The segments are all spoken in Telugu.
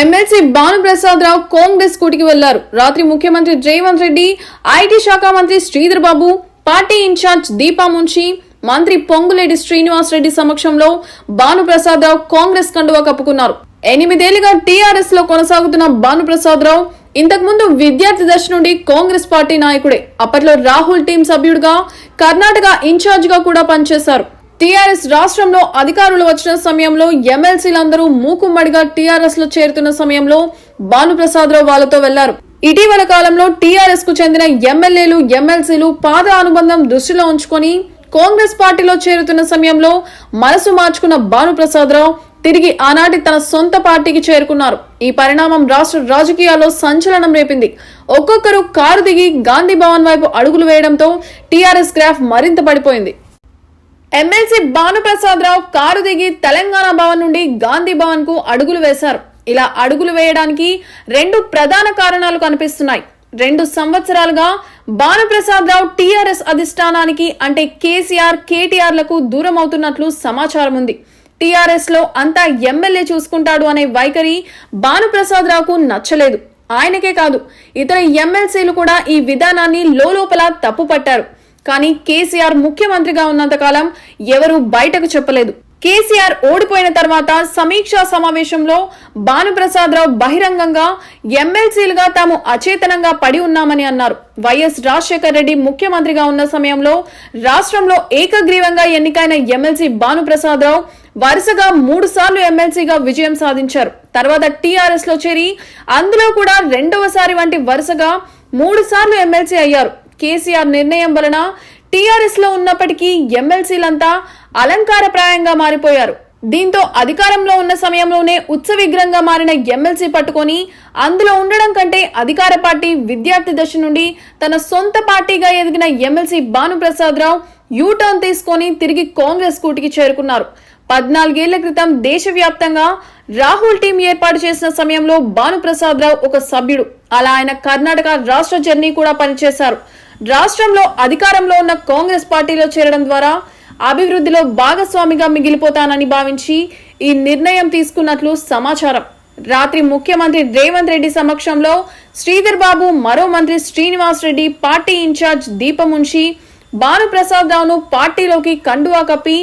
ఎమ్మెల్సీ భానుప్రసాద్ రావు కాంగ్రెస్ కూటికి వెళ్ళారు. రాత్రి ముఖ్యమంత్రి జయవంత్ రెడ్డి ఐటీ శాఖ మంత్రి శ్రీధర్ బాబు పార్టీ ఇన్ఛార్జ్ దీపా ముంచి మంత్రి పొంగులేటి శ్రీనివాస్ రెడ్డి సమక్షంలో భానుప్రసాద్ రావు కాంగ్రెస్ కండువా కప్పుకున్నారు. ఎనిమిదేళ్ళుగా టీఆర్ఎస్లో కొనసాగుతున్న భానుప్రసాద్ రావు ఇంతకుముందు విద్యార్థి దశ నుండి కాంగ్రెస్ పార్టీ నాయకుడే. అప్పట్లో రాహుల్ టీం సభ్యుడిగా కర్ణాటక ఇన్ఛార్జ్గా కూడా పనిచేశారు. టీఆర్ఎస్ రాష్ట్రంలో అధికారులు వచ్చిన సమయంలో ఎమ్మెల్సీలందరూ మూకుమ్మడిగా టీఆర్ఎస్లో చేరుతున్న సమయంలో భానుప్రసాదరావు వాళ్ళతో వెళ్ళారు. ఇటీవల కాలంలో టీఆర్ఎస్కు చెందిన ఎమ్మెల్యేలు ఎమ్మెల్సీలు పాద అనుబంధం దృష్టిలో ఉంచుకొని కాంగ్రెస్ పార్టీలో చేరుతున్న సమయంలో మనసు మార్చుకున్న భానుప్రసాదరావు తిరిగి ఆనాటి తన సొంత పార్టీకి చేరుకున్నారు. ఈ పరిణామం రాష్ట్ర రాజకీయాల్లో సంచలనం రేపింది. ఒక్కొక్కరు కారు దిగి గాంధీ భవన్ వైపు అడుగులు వేయడంతో టీఆర్ఎస్ గ్రాఫ్ మరింత పడిపోయింది. ఎమ్మెల్సీ భానుప్రసాద్ రావు కారు దిగి తెలంగాణ భవన్ నుండి గాంధీ భవన్కు అడుగులు వేశారు. ఇలా అడుగులు వేయడానికి రెండు ప్రధాన కారణాలు కనిపిస్తున్నాయి. రెండు సంవత్సరాలుగా భానుప్రసాద్ రావు టీఆర్ఎస్ అధిష్టానానికి అంటే కేసీఆర్ కేటీఆర్లకు దూరం అవుతున్నట్లు సమాచారం ఉంది. టీఆర్ఎస్లో అంతా ఎమ్మెల్యే చూసుకుంటాడు అనే వైఖరి భానుప్రసాద్ రావుకు నచ్చలేదు. ఆయనకే కాదు ఇతర ఎమ్మెల్సీలు కూడా ఈ విధానాన్ని లోలోపల తప్పుపట్టారు. కానీ కేసీఆర్ ముఖ్యమంత్రిగా ఉన్నంతకాలం ఎవరూ బయటకు చెప్పలేదు. కేసీఆర్ ఓడిపోయిన తర్వాత సమీక్షా సమావేశంలో భానుప్రసాద్ రావు బహిరంగంగా ఎమ్మెల్సీలుగా తాము అచేతనంగా పడి ఉన్నామని అన్నారు. వైఎస్ రాజశేఖర్ రెడ్డి ముఖ్యమంత్రిగా ఉన్న సమయంలో రాష్ట్రంలో ఏకగ్రీవంగా ఎన్నికైన ఎమ్మెల్సీ భానుప్రసాద్ రావు వరుసగా మూడు సార్లు ఎమ్మెల్సీగా విజయం సాధించారు. తర్వాత టీఆర్ఎస్లో చేరి అందులో కూడా రెండవసారి వంటి వరుసగా మూడు సార్లు ఎమ్మెల్సీ అయ్యారు. కేసీఆర్ నిర్ణయం వలన టీఆర్ఎస్లో ఉన్నప్పటికీ ఎమ్మెల్సీలంతా అలంకారప్రాయంగా మారిపోయారు. దీంతో అధికారంలో ఉన్న సమయంలోనే ఉత్సవిగ్రంగా మారిన ఎమ్మెల్సీ పట్టుకొని అందులో ఉండడం కంటే అధికార పార్టీ విద్యార్థి దశ నుండి తన సొంత పార్టీగా ఎదిగిన ఎమ్మెల్సీ భానుప్రసాద్ రావు యూటర్న్ తీసుకొని తిరిగి కాంగ్రెస్ కూటికి చేరుకున్నారు. పద్నాలుగేళ్ళ క్రితం దేశవ్యాప్తంగా రాహుల్ టీం ఏర్పాటు చేసిన సమయంలో భానుప్రసాద్ రావు ఒక సభ్యుడు. అలా ఆయన కర్ణాటక రాష్ట్ర జర్నీ కూడా పనిచేశారు. రాష్ట్రంలో అధికారంలో ఉన్న కాంగ్రెస్ పార్టీలో చేరడం ద్వారా అభివృద్ధిలో భాగస్వామిగా మిగిలిపోతానని భావించి ఈ నిర్ణయం తీసుకున్నట్లు సమాచారం. రాత్రి ముఖ్యమంత్రి రేవంత్ రెడ్డి సమక్షంలో శ్రీధర్ బాబు మరో మంత్రి శ్రీనివాస్ రెడ్డి పార్టీ ఇన్ఛార్జ్ ఉంచి భానుప్రసాద్ రావును పార్టీలోకి కండువా కప్పి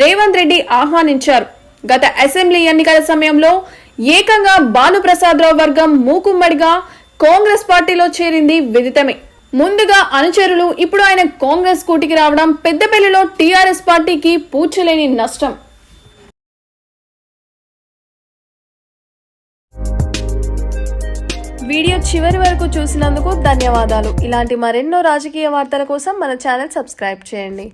రేవంత్ రెడ్డి ఆహ్వానించారు. గత అసెంబ్లీ ఎన్నికల సమయంలో ఏకంగా భానుప్రసాద్ రావు వర్గం మూకుమ్మడిగా కాంగ్రెస్ పార్టీలో చేరింది విదితమే. ముందుగా అనుచరులు ఇప్పుడు ఆయన కాంగ్రెస్ కూటికి రావడం పెద్దపల్లిలో టీఆర్ఎస్ పార్టీకి పూడ్చలేని నష్టం. వీడియో చివరి వరకు చూసినందుకు ధన్యవాదాలు. ఇలాంటి మరెన్నో రాజకీయ వార్తల కోసం మన ఛానల్ సబ్స్క్రైబ్ చేయండి.